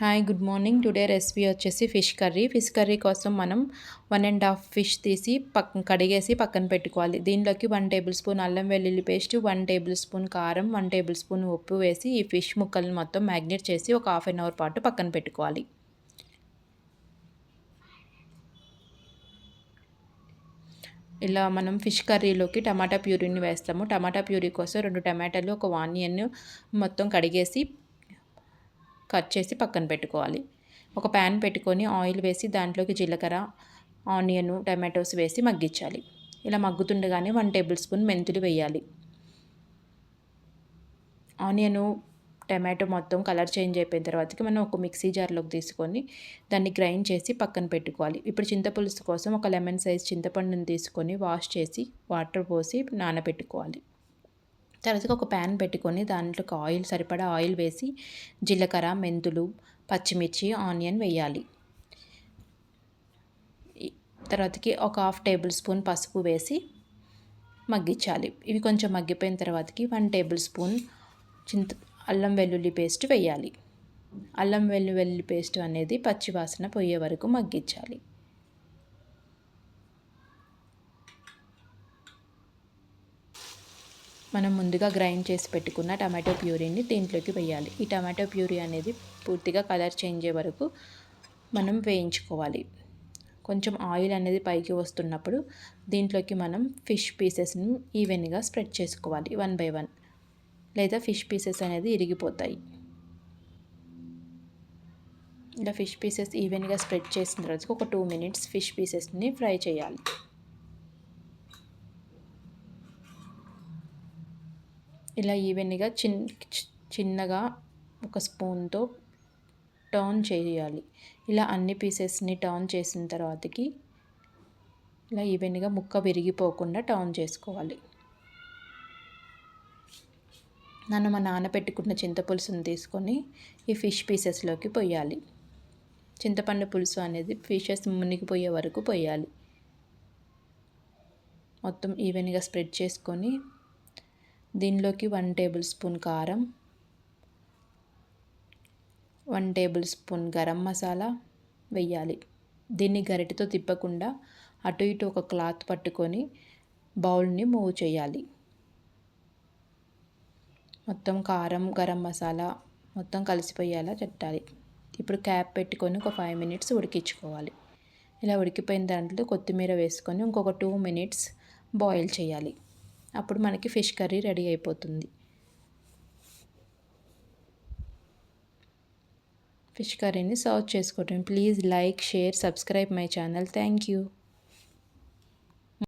Hi good morning today recipe వచ్చేసి fish curry fish curry కోసం మనం వన్ అండ్ హాఫ్ ఫిష్ తీసి పక్క కడిగేసి పక్కన పెట్టుకోవాలి. దీనిలోకి వన్ టేబుల్ స్పూన్ అల్లం వెల్లుల్లి పేస్ట్ వన్ టేబుల్ స్పూన్ కారం వన్ టేబుల్ స్పూన్ ఉప్పు వేసి ఈ ఫిష్ ముక్కలను మొత్తం మ్యాగ్నేట్ చేసి ఒక హాఫ్ అన్ అవర్ పాటు పక్కన పెట్టుకోవాలి. ఇలా మనం ఫిష్ కర్రీలోకి టమాటా ప్యూరీని వేస్తాము. టమాటా ప్యూరీ కోసం రెండు టమాటాలు ఒక ఆనియన్ మొత్తం కడిగేసి కట్ చేసి పక్కన పెట్టుకోవాలి. ఒక ప్యాన్ పెట్టుకొని ఆయిల్ వేసి దాంట్లోకి జీలకర్ర ఆనియన్ టమాటోస్ వేసి మగ్గించాలి. ఇలా మగ్గుతుండగానే వన్ టేబుల్ స్పూన్ మెంతులు వేయాలి. ఆనియను టమాటో మొత్తం కలర్ చేంజ్ అయిపోయిన తర్వాతకి మనం ఒక మిక్సీ జార్లోకి తీసుకొని దాన్ని గ్రైండ్ చేసి పక్కన పెట్టుకోవాలి. ఇప్పుడు చింతపులుసు కోసం ఒక లెమన్ సైజ్ చింతపండుని తీసుకొని వాష్ చేసి వాటర్ పోసి నానబెట్టుకోవాలి. తర్వాత ఒక ప్యాన్ పెట్టుకొని దాంట్లోకి ఆయిల్ సరిపడా ఆయిల్ వేసి జీలకర్ర మెంతులు పచ్చిమిర్చి ఆనియన్ వేయాలి. తర్వాతకి ఒక హాఫ్ టేబుల్ స్పూన్ పసుపు వేసి మగ్గించాలి. ఇవి కొంచెం మగ్గిపోయిన తర్వాతకి వన్ టేబుల్ స్పూన్ చింత అల్లం వెల్లుల్లి పేస్ట్ వేయాలి. అల్లం వెల్లుల్లి పేస్ట్ అనేది పచ్చివాసన పోయే వరకు మగ్గించాలి. మనం ముందుగా గ్రైండ్ చేసి పెట్టుకున్న టమాటో ప్యూరీని దీంట్లోకి వేయాలి. ఈ టమాటో ప్యూరీ అనేది పూర్తిగా కలర్ చేంజ్ అయ్యే వరకు మనం వేయించుకోవాలి. కొంచెం ఆయిల్ అనేది పైకి వస్తున్నప్పుడు దీంట్లోకి మనం ఫిష్ పీసెస్ని ఈవెన్గా స్ప్రెడ్ చేసుకోవాలి వన్ బై వన్. లేదా ఫిష్ పీసెస్ అనేది ఇరిగిపోతాయి. ఇలా ఫిష్ పీసెస్ ఈవెన్గా స్ప్రెడ్ చేసిన తర్వాత ఒక టూ మినిట్స్ ఫిష్ పీసెస్ని ఫ్రై చేయాలి. ఇలా ఈవెన్గా చిన్ చిన్నగా ఒక స్పూన్తో టర్న్ చేయాలి. ఇలా అన్ని పీసెస్ని టర్న్ చేసిన తర్వాతకి ఇలా ఈవెన్గా ముక్క విరిగిపోకుండా టర్న్ చేసుకోవాలి. నన్ను మా నాన్న పెట్టుకున్న చింతపులుసును తీసుకొని ఈ ఫిష్ పీసెస్లోకి పోయాలి. చింతపండు పులుసు అనేది ఫిషెస్ మునిగిపోయే వరకు పోయాలి. మొత్తం ఈవెన్గా స్ప్రెడ్ చేసుకొని దీనిలోకి వన్ టేబుల్ స్పూన్ కారం one tablespoon garam masala వెయ్యాలి దీన్ని గరిటెతో తిప్పకుండా అటు ఇటు ఒక క్లాత్ పట్టుకొని బౌల్ని మూవ్ చేయాలి. మొత్తం కారం గరం మసాలా మొత్తం కలిసిపోయేలా చెట్టాలి. ఇప్పుడు క్యాప్ పెట్టుకొని ఒక ఫైవ్ మినిట్స్ ఉడికించుకోవాలి. ఇలా ఉడికిపోయిన దాంట్లో కొత్తిమీర వేసుకొని ఇంకొక టూ మినిట్స్ బాయిల్ చేయాలి. అప్పుడు మనకి ఫిష్ కర్రీ రెడీ అయిపోతుంది. ఫిష్ కర్రీని సర్వ్ చేసుకోవటం. Please like share subscribe my channel. Thank you.